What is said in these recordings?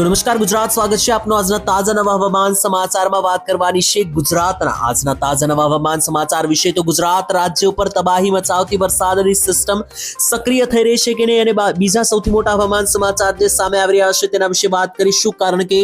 તો નમસ્કાર, ગુજરાત સ્વાગત છે આપનો આજના તાજા નવા હવામાન સમાચારમાં વાત કરવાની છે ગુજરાતના આજના તાજા નવા હવામાન સમાચાર વિશે. તો ગુજરાત રાજ્ય ઉપર તબાહી મચાવતી વરસાદની સિસ્ટમ સક્રિય થઈ રહી છે કે નહીં અને બીજા સૌથી મોટા હવામાન સમાચાર જે સામે આવી રહ્યા છે તેના વિશે વાત કરીશું કારણ કે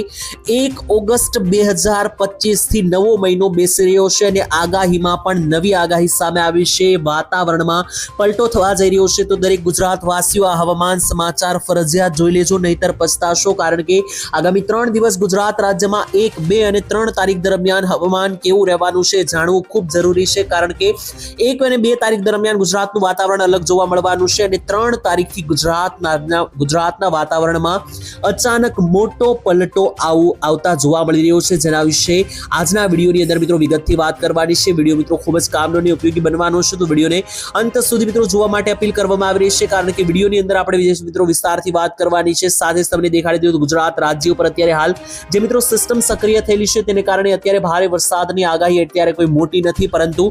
એક ઓગસ્ટ બે હજાર પચીસથી નવો મહિનો બેસી રહ્યો છે અને આગાહીમાં પણ નવી આગાહી સામે આવી છે. વાતાવરણમાં પલટો થવા જઈ રહ્યો છે. તો દરેક ગુજરાતવાસીઓ આ હવામાન સમાચાર ફરજિયાત જોઈ લેજો, નહીતર પછતાશો કારણ કે આગામી ત્રણ દિવસ ગુજરાત રાજ્યમાં એક, બે અને ત્રણ તારીખ દરમિયાન હવામાન કેવું રહેવાનું છે જાણવું ખૂબ જરૂરી છે, કારણ કે એક અને બે તારીખ દરમિયાન ગુજરાતનું વાતાવરણ અલગ જોવા મળવાનું છે અને ત્રણ તારીખથી ગુજરાતના ગુજરાતના વાતાવરણમાં અચાનક મોટો પલટો આવું આવતા જોવા મળી રહ્યો છે. જેના વિશે આજના વિડીયોની અંદર મિત્રો વિગતથી વાત કરવાની છે. વીડિયો મિત્રો ખૂબ જ કામનો અને ઉપયોગી બનવાનો છે. તો વિડીયોને અંત સુધી મિત્રો જોવા માટે અપીલ કરવામાં આવી રહી છે, કારણ કે વિડીયોની અંદર આપણે મિત્રો વિસ્તારથી વાત કરવાની છે. સાથે જ તમને દેખાડી દીધું ગુજરાત રાજ્ય ઉપર અત્યારે હાલ જે મિત્રો સિસ્ટમ સક્રિય થયેલી છે તેને કારણે અત્યારે ભારે વરસાદની આગાહી અત્યારે કોઈ મોટી નથી, પરંતુ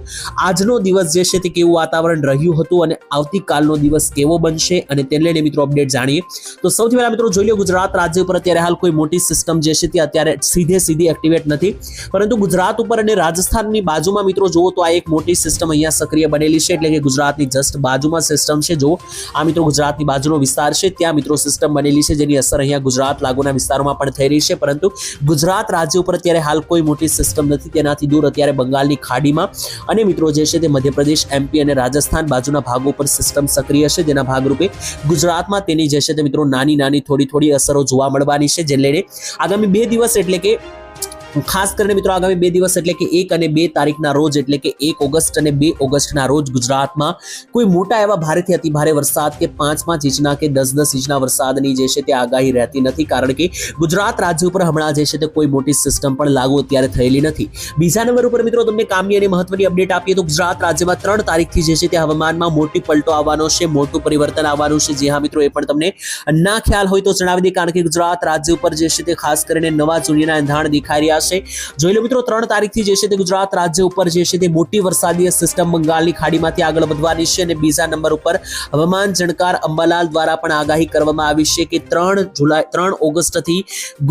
આજનો દિવસ જે છે તે કેવું વાતાવરણ રહ્યું હતું અને આવતીકાલનો દિવસ કેવો બનશે અને તેને લઈને મિત્રો અપડેટ જાણીએ. તો સૌથી પહેલા મિત્રો જોઈ લો ગુજરાત રાજ્ય ઉપર અત્યારે હાલ કોઈ મોટી સિસ્ટમ જે છે તે અત્યારે સીધે સીધી એક્ટિવેટ નથી. પરંતુ ગુજરાત ઉપર અને રાજસ્થાનની બાજુમાં મિત્રો જુઓ તો આ એક મોટી સિસ્ટમ અહીંયા સક્રિય બનેલી છે, એટલે કે ગુજરાતની જસ્ટ બાજુમાં સિસ્ટમ છે. જો આ મિત્રો ગુજરાતની બાજુનો વિસ્તાર છે, ત્યાં મિત્રો સિસ્ટમ બનેલી છે, જેની અસર અહીંયા ગુજરાત લાગુના વિસ્તારોમાં પણ થઈ રહી છે. પરંતુ ગુજરાત રાજ્ય ઉપર અત્યારે હાલ કોઈ મોટી સિસ્ટમ નથી. તેનાથી દૂર અત્યારે બંગાળની ખાડીમાં અને મિત્રો જે છે તે મધ્યપ્રદેશ એમપી અને રાજસ્થાન બાજુના ભાગો પર સિસ્ટમ સક્રિય છે. જેના ભાગરૂપે ગુજરાતમાં તેની જે છે તે મિત્રો નાની નાની થોડી થોડી અસરો જોવા મળવાની છે. જે લઈને આગામી બે દિવસ એટલે કે ખાસ કરીને મિત્રો આગામી બે દિવસ એટલે કે એક અને બે તારીખના રોજ એટલે કે એક ઓગસ્ટ અને બે ઓગસ્ટના રોજ ગુજરાતમાં કોઈ મોટા એવા ભારેથી અતિ ભારે વરસાદ કે પાંચ પાંચ ઇંચના કે દસ દસ ઇંચના વરસાદની જે છે તે આગાહી રહેતી નથી. કારણ કે ગુજરાત રાજ્ય ઉપર હમણાં જે છે તે કોઈ મોટી સિસ્ટમ પણ લાગુ અત્યારે થયેલી નથી. બીજા નંબર ઉપર મિત્રો તમને કામની અને મહત્વની અપડેટ આપીએ તો ગુજરાત રાજ્યમાં ત્રણ તારીખથી જે છે તે હવામાનમાં મોટી પલટો આવવાનો છે, મોટું પરિવર્તન આવવાનું છે. જે હા મિત્રો, એ પણ તમને ના ખ્યાલ હોય તો જણાવી દઈએ. કારણ કે ગુજરાત રાજ્ય ઉપર જે છે તે ખાસ કરીને નવા જૂનીના એંધાણ દેખાઈ રહ્યા છે જોઈ લો મિત્રો, ત્રણ તારીખથી જે છે તે ગુજરાત રાજ્ય ઉપર જે છે તે મોટી વરસાદીય સિસ્ટમ બંગાળની ખાડીમાંથી આગળ વધવાની છે અને બીજા નંબર ઉપર હવામાન જણકાર અંબાલાલ દ્વારા પણ આગાહી કરવામાં આવી છે કે ત્રણ જુલાઈ, ત્રણ ઓગસ્ટથી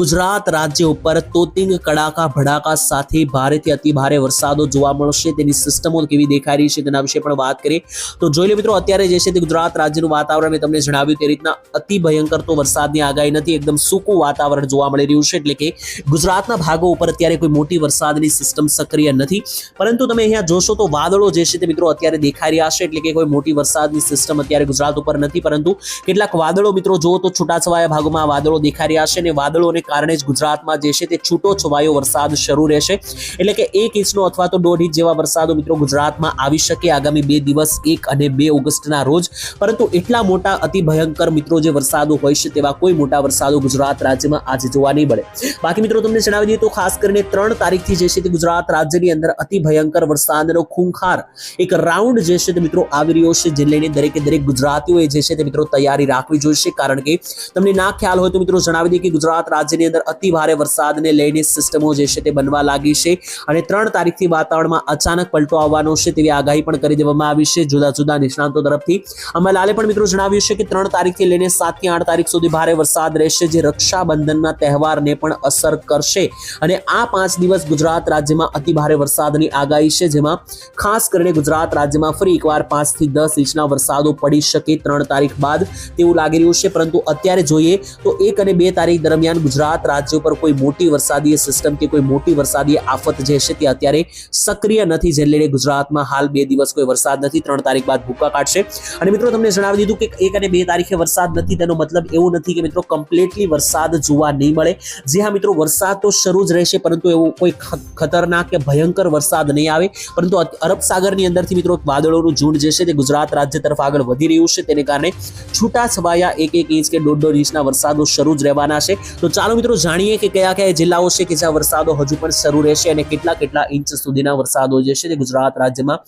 ગુજરાત રાજ્ય ઉપર તોતિંગ, કડાકા, ભડાકા સાથે ભારેથી અતિ ભારે વરસાદો જોવા મળશે. તેની સિસ્ટમો કેવી દેખાઈ રહી છે તેના વિશે પણ વાત કરીએ. તો જોઈ લો મિત્રો, અત્યારે જે છે તે ગુજરાત રાજ્યનું વાતાવરણ મેં તમને જણાવ્યું તે રીતના અતિ ભયંકર તો વરસાદની આગાહી નથી. એકદમ સૂકું વાતાવરણ જોવા મળી રહ્યું છે. એટલે કે ગુજરાતના ભાગો ઉપર અત્યારે કોઈ મોટી વરસાદની સિસ્ટમ સક્રિય નથી. પરંતુ તમે અહીંયા જોશો તો વાદળો જે છે તે મિત્રો અત્યારે દેખાઈ રહ્યા છે. એટલે કે કોઈ મોટી વરસાદની સિસ્ટમ અત્યારે ગુજરાત ઉપર નથી. પરંતુ કેટલાક વાદળો મિત્રો જુઓ તો છૂટાછવાયા ભાગોમાં વાદળો દેખાઈ રહ્યા છે અને વાદળોને કારણે જ ગુજરાતમાં જે છે તે છૂટો છવાયો વરસાદ શરૂ રહેશે. એટલે કે એક ઇંચનો અથવા તો દોઢ ઇંચ જેવા વરસાદો મિત્રો ગુજરાતમાં આવી શકે આગામી બે દિવસ, એક અને બે ઓગસ્ટના રોજ. પરંતુ એટલા મોટા અતિ ભયંકર મિત્રો જે વરસાદો હોય છે તેવા કોઈ મોટા વરસાદો ગુજરાત રાજ્યમાં આજે જોવા નહીં મળે. બાકી મિત્રો તમને જણાવી દઈએ તો કરીને ત્રણ તારીખથી જે છે તે ગુજરાત રાજ્યની અંદર અતિ ભયંકર વરસાદનો ખૂંખાર એક રાઉન્ડ જે છે તે મિત્રો આવી રહ્યો છે જે લઈને દરેકે દરેક ગુજરાતીઓએ જે છે તે મિત્રો તૈયારી રાખવી જોઈશે. કારણ કે તમને ના ખ્યાલ હોય તો મિત્રો જણાવી દઈએ કે ગુજરાત રાજ્યની અંદર અતિ ભારે વરસાદને લઈને સિસ્ટમો જે છે તે બનવા લાગી છે અને ત્રણ તારીખથી વાતાવરણમાં અચાનક પલટો આવવાનો છે તેવી આગાહી પણ કરી દેવામાં આવી છે જુદા જુદા નિષ્ણાંતો તરફથી. અંબાલાલે પણ મિત્રો જણાવ્યું છે કે ત્રણ તારીખથી લઈને સાતથી આઠ તારીખ સુધી ભારે વરસાદ રહેશે, જે રક્ષાબંધનના તહેવારને પણ અસર કરશે અને આ પાંચ દિવસ ગુજરાત રાજ્યમાં અતિ ભારે વરસાદની આગાહી છે, જેમાં ખાસ કરીને ગુજરાત રાજ્યમાં ફરી એકવાર પાંચથી દસ ઇંચના વરસાદો પડી શકે ત્રણ તારીખ બાદ તેવું લાગી રહ્યું છે, પરંતુ અત્યારે જોઈએ તો એક અને બે તારીખ દરમિયાન ગુજરાત રાજ્ય ઉપર કોઈ મોટી વરસાદીય સિસ્ટમ કે કોઈ મોટી વરસાદીય આફત જે છે તે અત્યારે સક્રિય નથી જે લઈને ગુજરાતમાં હાલ બે દિવસ કોઈ વરસાદ નથી, ત્રણ તારીખ બાદ ભૂકા કાઢશે. અને મિત્રો, તમને જણાવી દીધું કે એક અને બે તારીખે વરસાદ નથી, તેનો મતલબ એવું નથી કે મિત્રો કમ્પ્લીટલી વરસાદ જોવા નહીં મળે. જે હા મિત્રો, વરસાદ તો શરૂ જ રહેશે પરંતુ એવો કોઈ ખતરનાક કે ભયંકર વરસાદ નહીં આવે. પરંતુ અરબ સાગરની અંદરથી મિત્રો વાદળોનું ઝુંડ જે છે, તે ગુજરાત રાજ્ય તરફ આગળ વધી રહ્યું છે. તેને કારણે છૂટા છવાયા એક એક ઇંચ કે દોઢ દોઢ ઇંચના વરસાદો શરૂ જ રહેવાના છે. તો ચાલો મિત્રો જાણીએ કે કયા કયા જિલ્લાઓ છે કે જ્યાં વરસાદો હજુ પણ શરૂ રહેશે અને કેટલા કેટલા ઇંચ સુધીના વરસાદો જે છે, તે ગુજરાત રાજ્યમાં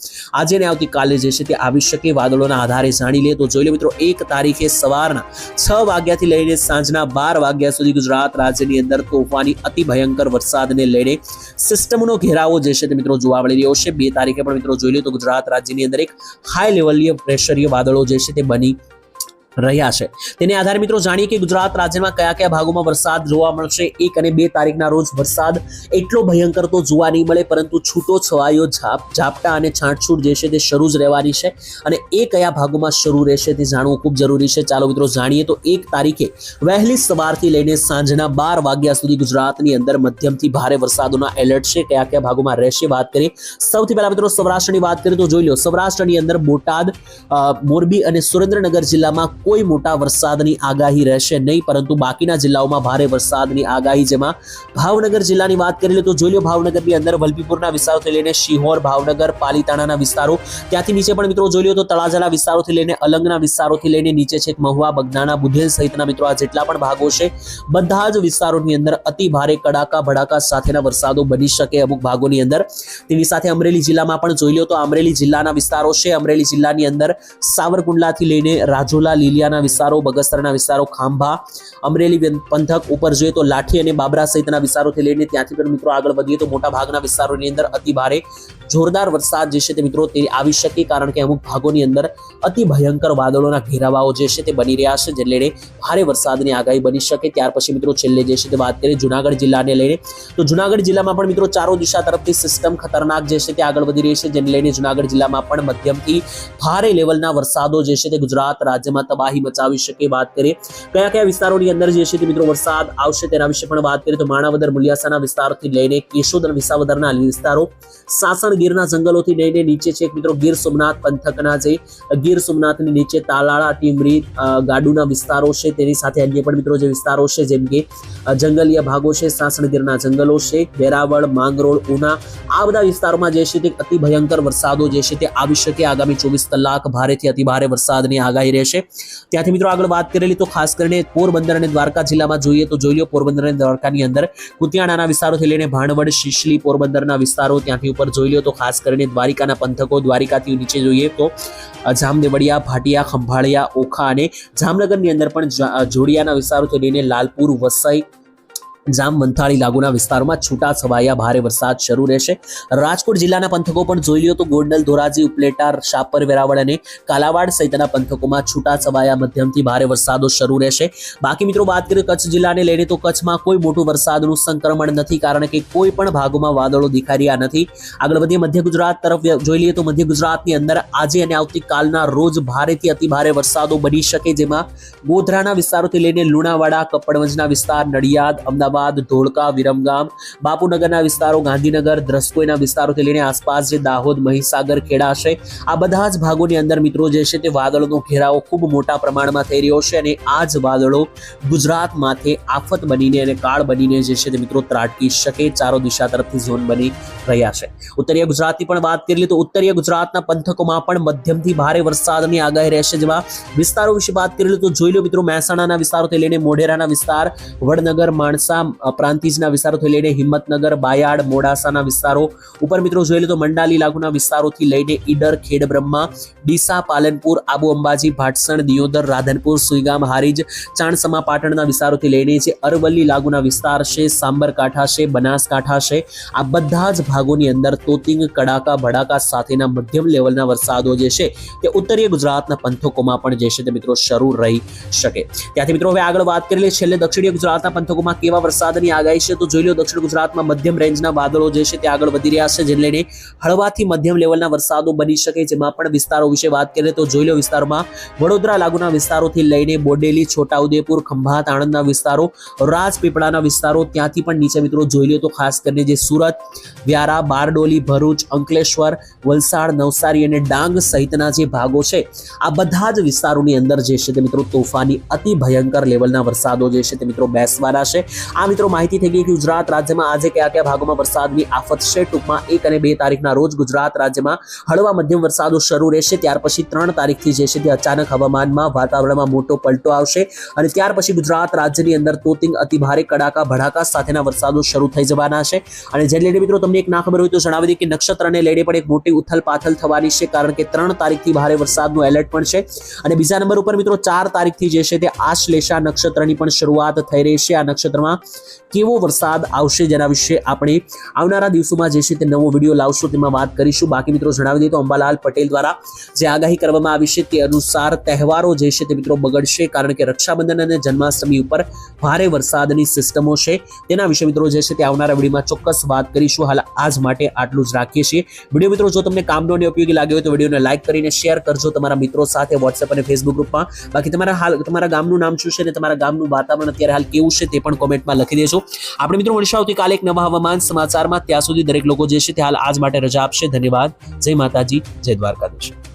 આજે ને આવતીકાલે જે છે, તે આવી શકે વાદળોના આધારે જાણી લે. તો જોઈ લો મિત્રો, એક તારીખે સવારના છ વાગ્યાથી લઈને સાંજના બાર વાગ્યા સુધી ગુજરાત રાજ્યની અંદર તોફાની અતિ ભયંકર વરસાદને લઈને સિસ્ટમનો ઘેરાવો જે છે તે મિત્રો જોવા મળી રહ્યો છે. બે તારીખે પણ મિત્રો જોઈ લો તો ગુજરાત રાજ્યની અંદર એક હાઈ લેવલની પ્રેશરીય વાદળો જે છે તે બની રહ્યા છે. તેને આધારે મિત્રો જાણીએ કે ગુજરાત રાજ્યમાં કયા કયા ભાગોમાં વરસાદ જોવા મળશે? એક અને બે તારીખના રોજ વરસાદ એટલો ભયંકર તો જોવા નહીં મળે, પરંતુ છૂટો છવાયો ઝાપ, ઝાપટા અને છાંટછૂટ જે છે તે શરૂ જ રહેવાની છે અને એ કયા ભાગોમાં શરૂ રહેશે તે જાણવું ખૂબ જરૂરી છે. ચાલો મિત્રો જાણીએ તો એક તારીખે વહેલી સવારથી લઈને સાંજના બાર વાગ્યા સુધી ગુજરાતની અંદર મધ્યમથી ભારે વરસાદોના એલર્ટ છે. કયા કયા ભાગોમાં રહેશે વાત કરીએ. સૌથી પહેલા મિત્રો સૌરાષ્ટ્રની વાત કરીએ તો જોઈ લો સૌરાષ્ટ્રની અંદર બોટાદ મોરબી અને સુરેન્દ્રનગર જિલ્લામાં કોઈ મોટા વરસાદની આગાહી રહેશે નહીં, પરંતુ બાકીના જિલ્લાઓમાં ભારે વરસાદની આગાહી, જેમાં ભાવનગર જિલ્લાની વાત કરી લે તો જોઈ લો ભાવનગરની અંદર વલભીપુરના વિસ્તારોથી લઈને શિહોર, ભાવનગર, પાલીતાણાના વિસ્તારો, ત્યાંથી નીચે પણ મિત્રો જોઈ લો તો તળાજાના વિસ્તારોથી લઈને અલંગના વિસ્તારોથી લઈને નીચે છેક મહુવા, બગદાણા, બુધેલ સહિતના મિત્રો આ જેટલા પણ ભાગો છે, બધા જ વિસ્તારોની અંદર અતિ ભારે કડાકા, ભડાકા સાથેના વરસાદો બની શકે અમુક ભાગોની અંદર. તેની સાથે અમરેલી જિલ્લામાં પણ જોઈ લો તો અમરેલી જિલ્લાના વિસ્તારો છે. અમરેલી જિલ્લાની અંદર સાવરકુંડલાથી લઈને રાજોલા લીલિયાના વિસ્તારો, બગસરાના વિસ્તારો, ખાંભા, અમરેલી પંથક ઉપર જોઈએ તો લાઠી અને બાબરા સહિતના વિસ્તારોથી લઈને ત્યાંથી પણ મિત્રો આગળ વધીએ તો મોટા વિસ્તારોની અંદર અતિ જોરદાર વરસાદ જે છે તે મિત્રો તે આવી શકે કારણ કે અમુક ભાગોની અંદર અતિ ભયંકર વાદળોના ઘેરાવાઓ જે છે તે બની રહ્યા છે જેને લઈને ભારે વરસાદની આગાહી બની શકે. ત્યાર પછી મિત્રો છેલ્લે જે છે તે વાત કરીએ જુનાગઢ જિલ્લાને લઈને. તો જુનાગઢ જિલ્લામાં પણ મિત્રો ચારો દિશા તરફથી સિસ્ટમ ખતરનાક જે છે તે આગળ વધી રહી છે જેને લઈને જુનાગઢ જિલ્લામાં પણ મધ્યમથી ભારે લેવલના વરસાદો જે છે તે ગુજરાત રાજ્યમાં તબાહી મચાવી શકે વાત કરીએ. કયા કયા વિસ્તારોની અંદર જે છે તે મિત્રો વરસાદ આવશે તેના વિશે પણ વાત કરીએ તો માણાવદર મુલિયાસાના વિસ્તારથી લઈને કેશોદ અને વિસાવદરના વિસ્તારો. સાસણ, ગીરના જંગલોથી લઈને નીચે છે મિત્રો ગીર સોમનાથ, પંથકના જે ગીર સોમનાથની નીચે તાલાળા, ટીમરી ગાડુના વિસ્તારો છે તેની સાથે અન્ય પણ મિત્રો જે વિસ્તારો છે જેમ કે જંગલીય ભાગો છે, સાસણ, ગીરના જંગલો છે, વેરાવળ, માંગરોળ, ઉના, આ બધા વિસ્તારોમાં જે છે તે અતિ ભયંકર વરસાદો જે છે તે આવી શકે. આગામી ચોવીસ કલાક ભારેથી અતિ ભારે વરસાદની આગાહી રહેશે. ત્યાંથી મિત્રો આગળ વાત કરેલી તો ખાસ કરીને પોરબંદર અને દ્વારકા જિલ્લામાં જોઈએ તો જોઈ લો પોરબંદર અને દ્વારકાની અંદર કુતિયાણાના વિસ્તારોથી લઈને ભાણવડ, શિશલી પોરબંદરના વિસ્તારો ત્યાંથી ઉપર જોઈ લો તો ખાસ કરીને દ્વારિકાના પંથકો, દ્વારિકાથી નીચે જોઈએ તો જામદેવડિયા ભાટિયા, ખંભાળિયા, ઓખા અને જામનગરની અંદર પણ જોડિયાના વિસ્તારોથી લઈને લાલપુર, વસઈ જામ મંથાળી લાગુના વિસ્તારોમાં છૂટા છવાયા ભારે વરસાદ શરૂ રહેશે. રાજકોટ જિલ્લાના પંથકો પણ જોઈ લ્યો તો ગોંડલ, ધોરાજી ઉપલેટાર શાપર, વેરાવળ અને કાલાવાડ સહિતના પંથકોમાં છૂટા છવાયા મધ્યમથી ભારે વરસાદો શરૂ રહેશે. બાકી મિત્રો વાત કરીએ કચ્છ જિલ્લાને લઈને તો કચ્છમાં કોઈ મોટું વરસાદનું સંક્રમણ નથી કારણ કે કોઈ પણ ભાગોમાં વાદળો દેખાઈ રહ્યા નથી. આગળ વધીએ મધ્ય ગુજરાત તરફ જોઈ લઈએ તો મધ્ય ગુજરાતની અંદર આજે અને આવતીકાલના રોજ ભારેથી અતિ ભારે વરસાદો બની શકે જેમાં ગોધરાના વિસ્તારોથી લઈને લુણાવાડા, કપડવંજના વિસ્તાર, નડિયાદ, અમદાવાદ ધોળકા, વિરમગામ, બાપુનગરના વિસ્તારો, ગાંધીનગર, દ્રસ્કોઈના વિસ્તારોથી લઈને આસપાસ જે દાહોદ, મહીસાગર ખેડા આ બધા જ ભાગોની અંદર મિત્રો જે છે તે વાદળોનો ઘેરાવો ખૂબ મોટા પ્રમાણમાં થઈ રહ્યો છે અને આ જ વાદળો ગુજરાત આફત બનીને અને કાળ બનીને જે છે તે મિત્રો ત્રાટકી શકે, ચારો દિશા તરફથી ઝોન બની રહ્યા છે. ઉત્તરીય ગુજરાતની પણ વાત કરી લે તો ઉત્તરીય ગુજરાતના પંથકોમાં પણ મધ્યમથી ભારે વરસાદની આગાહી રહેશે જેવા વિસ્તારો વિશે વાત કરી લે તો જોઈ લો મિત્રો મહેસાણાના વિસ્તારોથી લઈને મોઢેરાના વિસ્તાર, વડનગર, માણસા પ્રાંતિજના વિસ્તારોથી લઈને હિંમતનગર, બાયાડ, મોડાસાના વિસ્તારો. ઉપર મિત્રો જોઈ લે તો મંડાલી લાગુના વિસ્તારોથી લઈને ઈડર, ખેડબ્રહ્મા, ડીસા, પાલનપુર, આબુ અંબાજી, ભાટસણ, દિયોદર, રાધનપુર, સુઈગામ, હારીજ, ચાણસમા, પાટણના વિસ્તારોથી લઈને જે અરવલ્લી લાગુના વિસ્તાર છે, સાંબરકાંઠા છે, બનાસકાંઠા છે. આ બધા જ ભાગોની અંદર તોતિંગ, કડાકા, ભડાકા સાથેના મધ્યમ લેવલના વરસાદો જે છે તે ઉત્તરીય ગુજરાતના પંથકોમાં પણ જે છે તે મિત્રો શરૂ રહી શકે. ત્યાંથી મિત્રો હવે આગળ વાત કરી લઈએ. છેલ્લે દક્ષિણીય ગુજરાતના પંથકોમાં કેવા વરસાદની આગાહી છે, તો જોઈ લો દક્ષિણ ગુજરાતમાં મધ્યમ રેન્જના વાદળો જે છે તે આગળ વધી રહ્યા છે, જેને લઈને હળવાથી મધ્યમ લેવલના વરસાદો બની શકે જેમાં પણ વિસ્તારો વિશે વાત કરીએ તો જોઈ લો વિસ્તારમાં વડોદરા લાગુના વિસ્તારોથી લઈને બોડેલી, છોટાઉદેપુર, ખંભાત, આણંદના વિસ્તારો, રાજપીપળાના વિસ્તારો, ત્યાંથી પણ નીચે મિત્રો જોઈ લો તો ખાસ કરીને જે સુરત, વ્યારા, બારડોલી, ભરૂચ, અંકલેશ્વર, વલસાડ, નવસારી અને ડાંગ સહિતના જે ભાગો છે, આ બધા જ વિસ્તારોની અંદર જે છે તે મિત્રો તોફાની અતિ ભયંકર લેવલના વરસાદો જે છે તે મિત્રો બેસવાના છે. આ મિત્રો માહિતી થઈ ગઈ કે ગુજરાત રાજ્યમાં આજે કયા કયા ભાગોમાં વરસાદની આફત છે? ટૂંકમાં એક અને બે તારીખના રોજ ગુજરાત રાજ્યમાં હળવા મધ્યમ વરસાદો શરૂ રહેશે. ત્યાર પછી ત્રણ તારીખથી જે છે તે અચાનક હવામાનમાં વાતાવરણમાં મોટો પલટો આવશે અને ત્યાર પછી ગુજરાત રાજ્યની અંદર તોતિંગ, અતિ ભારે કડાકા, ભડાકા સાથેના વરસાદો શરૂ થઈ જવાના છે. અને જે લઈને મિત્રો તમને એક ના ખબર હોય તો જણાવી દઈએ કે નક્ષત્રને લઈને પણ એક મોટી ઉથલ પાથલ થવાની છે કારણ કે ત્રણ તારીખથી ભારે વરસાદનું એલર્ટ પણ છે. અને બીજા નંબર ઉપર મિત્રો ચાર તારીખથી જે છે તે આશ્લેષા નક્ષત્રની પણ શરૂઆત થઈ રહી છે. આ નક્ષત્રમાં કેવો વરસાદ આવશે જેના વિશે આપણે આવનારા દિવસોમાં જે છે તે નવો વીડિયો લાવશું તેમાં વાત કરીશું. બાકી મિત્રો જણાવી દઈએ તો અંબાલાલ પટેલ દ્વારા જે આગાહી કરવામાં આવી છે તે અનુસાર તહેવારો જે છે તે મિત્રો બગડશે કારણ કે રક્ષાબંધન અને જન્માષ્ટમી ઉપર ભારે વરસાદની સિસ્ટમો છે. તેના વિશે મિત્રો જે છે તે આવનારા વિડીયોમાં ચોક્કસ વાત કરીશું. હાલ આજ માટે આટલું જ રાખીએ છીએ. વીડિયો મિત્રો જો તમને કામનો અને ઉપયોગી લાગ્યો હોય તો વિડીયોને લાઈક કરીને શેર કરજો. તમારા મિત્રો સાથે વોટ્સએપ અને ફેસબુક ગ્રુપમાં. બાકી તમારા હાલ તમારા ગામનું નામ શું છે અને તમારા ગામનું વાતાવરણ અત્યારે હાલ કેવું છે તે પણ કોમેન્ટમાં લખી દેજો આપણે મિત્રો મળીશું આવતીકાલે એક નવા હવામાન સમાચારમાં. ત્યાં સુધી દરેક લોકો જે છે તે હાલ આજ માટે રજા આપશે. ધન્યવાદ. જય માતાજી. જય દ્વારકાધીશ.